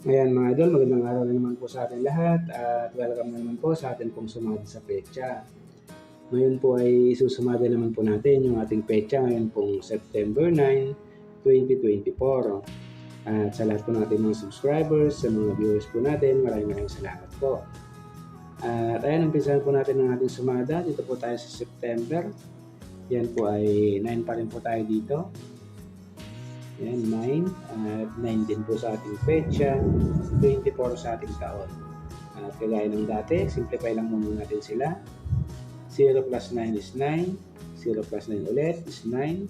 Ayan mga idol, magandang araw na naman po sa atin lahat at welcome na naman po sa atin pong sumada sa pecha. Ngayon po ay susumada naman po natin yung ating pecha ngayon pong September 9, 2024. At sa lahat po natin mga subscribers, sa mga viewers po natin, maraming maraming salamat po. At ayan, umpisahan po natin ang ating sumada. Dito po tayo sa September. Yan po ay 9 pa rin po tayo dito. Yan, 9. At 9 din po sa ating petsa. 24 sa ating taon. At kagaya ng dati, simplify lang muna natin sila. 0 plus 9 is 9. 0 plus 9 ulit is 9.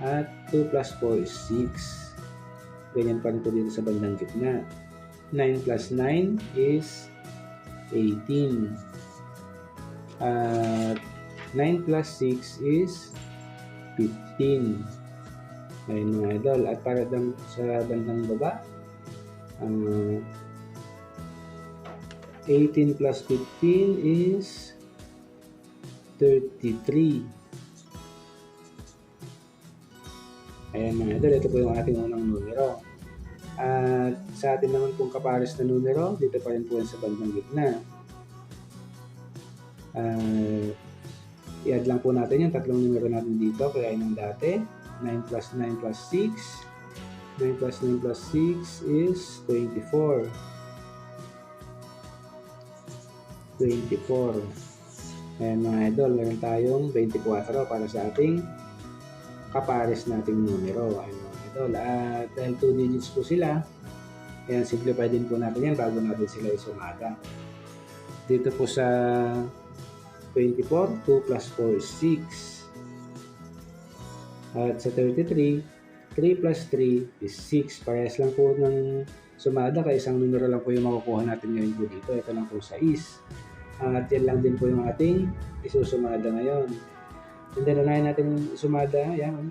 At 2 plus 4 is 6. Ganyan pa rin po dito sa bandang gitna. 9 plus 9 is 18. At 9 plus 6 is 15. Ayun mga idol. At para dang, sa bandang baba, uh, 18 plus 15 is 33. Ayan mga idol, ito po yung ating unang numero. At sa atin naman pong kapares na numero, dito pa rin po yan sa bandang gitna. Uh, i-add lang po natin yung tatlong numero natin dito, kaya ng dati. 9 plus 9 plus 6. 9 plus 9 plus 6 is 24. 24. Ayan mga idol, meron tayong 24 para sa ating kapares nating numero. Ayan mga idol. At dahil 2 digits po sila, ayan, simplify din po natin yan bago natin sila isumada. Dito po sa 24, 2 plus 4 is 6. At sa 33, 3 plus 3 is 6. Parehas lang po ng sumada kaya isang numero lang po yung makukuha natin ngayon po dito. Ito lang po sa is. At yan lang din po yung ating isusumada ngayon. And then unahin natin sumada. Yan.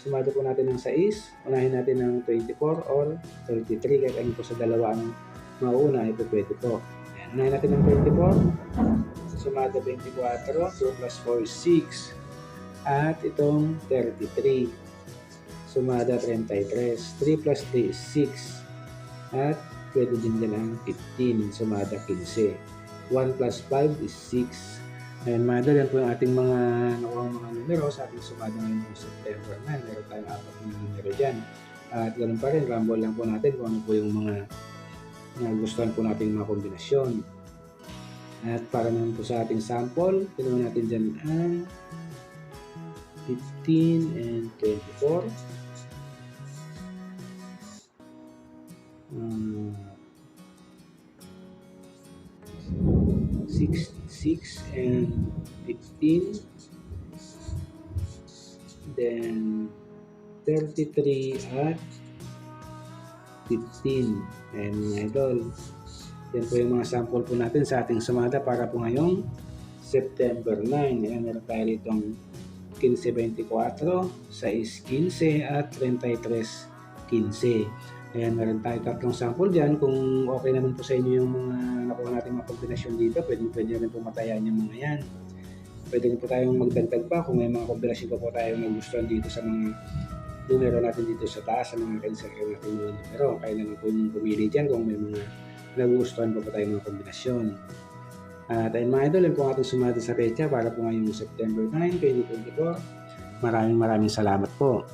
Sumada po natin ng 6. Unahin natin ng 24 or 33. Kaya ano po sa dalawa ang mauna, ito pwede po. Yan. Unahin natin ng 24. Sumada 24. 2 plus 4 is 6 at itong 33. Sumada 33. 3 plus 3 is 6. At pwede din din ang 15. Sumada 15. 1 plus 5 is 6. Ayan mga idol, yan po yung ating mga nakuha mga numero sa ating sumada ngayon ng September na. Meron tayong apat na numero dyan. At ganun pa rin, rumble lang po natin kung ano po yung mga nagustuhan po nating mga kombinasyon. At para naman po sa ating sample, tinuha natin dyan ang 15 and 24. Um, 6, 6 and 15. Then 33 at 15. Ayan mga idol. Yan po yung mga sample po natin sa ating sumada para po ngayong September 9. Ayan, meron tayo ditong 1524, 615 at 3315. Ayan, meron tayo tatlong sample dyan. Kung okay naman po sa inyo yung mga nakuha natin mga kombinasyon dito, pwede, pwede rin po matayan yung mga yan. Pwede rin po tayong magdagdag pa kung may mga kombinasyon pa po tayo nagustuhan dito sa mga numero natin dito sa taas, sa mga cancel natin mga numero. Kaya naman po yung pumili dyan kung may mga nagustuhan pa po tayo mga kombinasyon. At ayun mga idol, yun po ating sumada sa pecha para po ngayong September 9, 2024. Maraming maraming salamat po.